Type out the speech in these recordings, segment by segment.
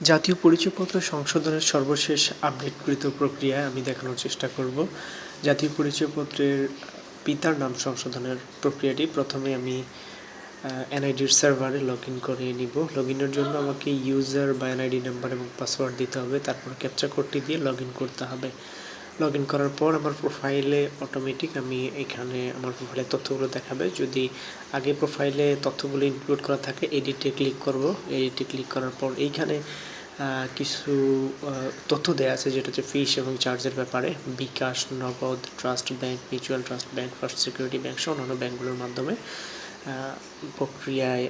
জাতীয় পরিচয়পত্র সংশোধনের সর্বশেষ আপডেটকৃত প্রক্রিয়ায় আমি দেখানোর চেষ্টা করব। জাতীয় পরিচয়পত্রের পিতার নাম সংশোধনের প্রক্রিয়াটি প্রথমে আমি এনআইডির সার্ভারে লগ ইন করে নিব। লগ ইনের জন্য আমাকে ইউজার বা এনআইডি নাম্বার এবং পাসওয়ার্ড দিতে হবে। তারপর ক্যাপচা কোডটি দিয়ে লগ ইন করতে হবে। লগ ইন করার পর আমার প্রোফাইলে অটোমেটিক আমি এখানে আমার প্রোফাইলের তথ্যগুলো দেখাবে। যদি আগে প্রোফাইলে তথ্যগুলো ইনক্লুড করা থাকে এডিটে ক্লিক করব। এডিটে ক্লিক করার পর এইখানে কিছু তথ্য দেওয়া আছে, যেটা হচ্ছে ফিস এবং চার্জের ব্যাপারে। BKash, Nagad trust bank mutual trust bank first security bank সহ অন্যান্য ব্যাংকগুলোর মাধ্যমে প্রক্রিয়ায়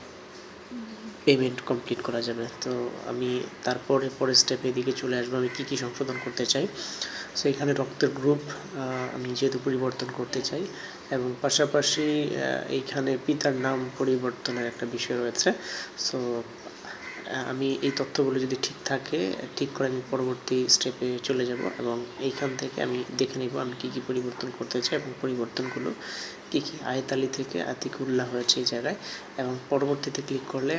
পেমেন্ট কমপ্লিট করা যাবে। তো আমি তারপরে পরের স্টেপে এদিকে চলে আসব। আমি কী কী সংশোধন করতে চাই? সো এখানে রক্তের গ্রুপ আমি যেহেতু পরিবর্তন করতে চাই এবং পাশাপাশি এইখানে পিতার নাম পরিবর্তনের একটা বিষয় রয়েছে। সো আমি এই তথ্যগুলো যদি ঠিক থাকে, ঠিক করে আমি পরবর্তী স্টেপে চলে যাব এবং এইখান থেকে আমি দেখে নিব আমি কী কী পরিবর্তন করতে চাই এবং পরিবর্তনগুলো কী কী আয়তালি থেকে আতিকুল্লাহ হয়েছে এই জায়গায় এবং পরবর্তীতে ক্লিক করলে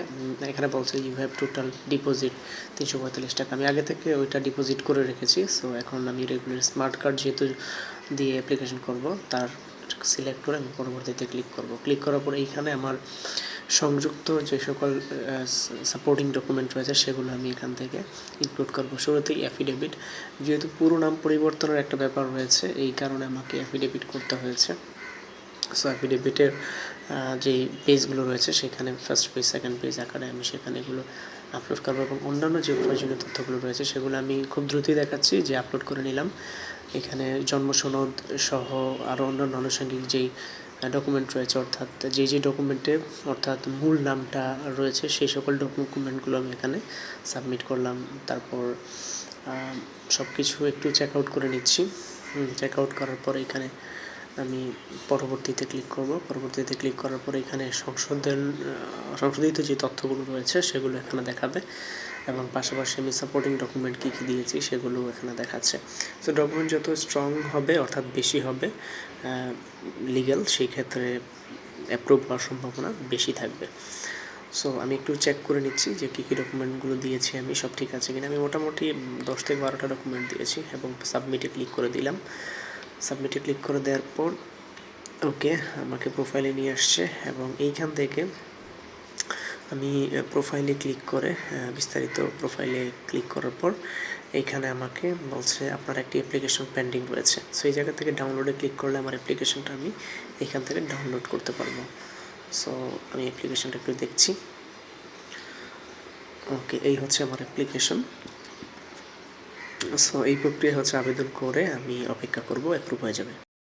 এখানে বলছে ইউ হ্যাভ টোটাল ডিপোজিট তিনশো পঁয়তাল্লিশ টাকা। আমি আগে থেকে ওইটা ডিপোজিট করে রেখেছি সো এখন আমি রেগুলার স্মার্ট কার্ড যেহেতু দিয়ে অ্যাপ্লিকেশন করব, তার সিলেক্ট করে আমি পরবর্তীতে ক্লিক করব। ক্লিক করার পর এইখানে আমার সংযুক্ত যে সকল সাপোর্টিং ডকুমেন্ট রয়েছে, সেগুলো আমি এখান থেকে ইনক্লুড করব। শুরুতেই অ্যাফিডেভিট যেহেতু পুরো নাম পরিবর্তনের একটা ব্যাপার রয়েছে, এই কারণে আমাকে অ্যাফিডেভিট করতে হয়েছে। সো অ্যাফিডেভিটের যে পেজগুলো রয়েছে, সেখানে ফার্স্ট পেজ সেকেন্ড পেজ আকারে আমি সেখানে এগুলো আপলোড করব এবং অন্যান্য যে প্রয়োজনীয় তথ্যগুলো রয়েছে, সেগুলো আমি খুব দ্রুতই দেখাচ্ছি যে আপলোড করে নিলাম। এখানে জন্ম সনদ সহ আরও অন্যান্য আনুষঙ্গিক যেই ডকুমেন্ট রয়েছে, অর্থাৎ যে যে ডকুমেন্টে অর্থাৎ মূল নামটা রয়েছে, সেই সকল ডকুমেন্টগুলো আমি এখানে সাবমিট করলাম। তারপর সব কিছু একটু চেক আউট করে নিচ্ছি। চেক আউট করার পর এখানে আমি পরবর্তীতে ক্লিক করব। পরবর্তীতে ক্লিক করার পর এখানে সংশোধন সংশোধিত যে তথ্যগুলো রয়েছে সেগুলো এখানে দেখাবে এবং পাশাপাশি আমি সাপোর্টিং ডকুমেন্ট কী কী দিয়েছি সেগুলো এখানে দেখাচ্ছে। সো ডকুমেন্ট যত স্ট্রং হবে, অর্থাৎ বেশি হবে লিগ্যাল সেই ক্ষেত্রে অ্যাপ্রুভ হওয়ার সম্ভাবনা বেশি থাকবে। সো আমি একটু চেক করে নিচ্ছি যে কী কী ডকুমেন্টগুলো দিয়েছি আমি, সব ঠিক আছে কিনা। আমি মোটামুটি দশ থেকে বারোটা ডকুমেন্ট দিয়েছি এবং সাবমিটে ক্লিক করে দিলাম। সাবমিটে ক্লিক করে দেওয়ার পর, ওকে, আমাকে প্রোফাইলে নিয়ে আসছে এবং এইখান থেকে আমি প্রোফাইলে ক্লিক করে বিস্তারিত প্রোফাইলে ক্লিক করার পর এইখানে আমাকে বলছে আপনার একটি অ্যাপ্লিকেশন পেন্ডিং রয়েছে। সো এই জায়গা থেকে ডাউনলোডে ক্লিক করলে আমার অ্যাপ্লিকেশনটা আমি এখান থেকে ডাউনলোড করতে পারব। সো আমি অ্যাপ্লিকেশনটা একটু দেখছি। ওকে এই হচ্ছে আমার অ্যাপ্লিকেশন সো এই প্রক্রিয়া হচ্ছে আবেদন করে আমি অপেক্ষা করব অ্যাপ্রুভ হয়ে যাবে।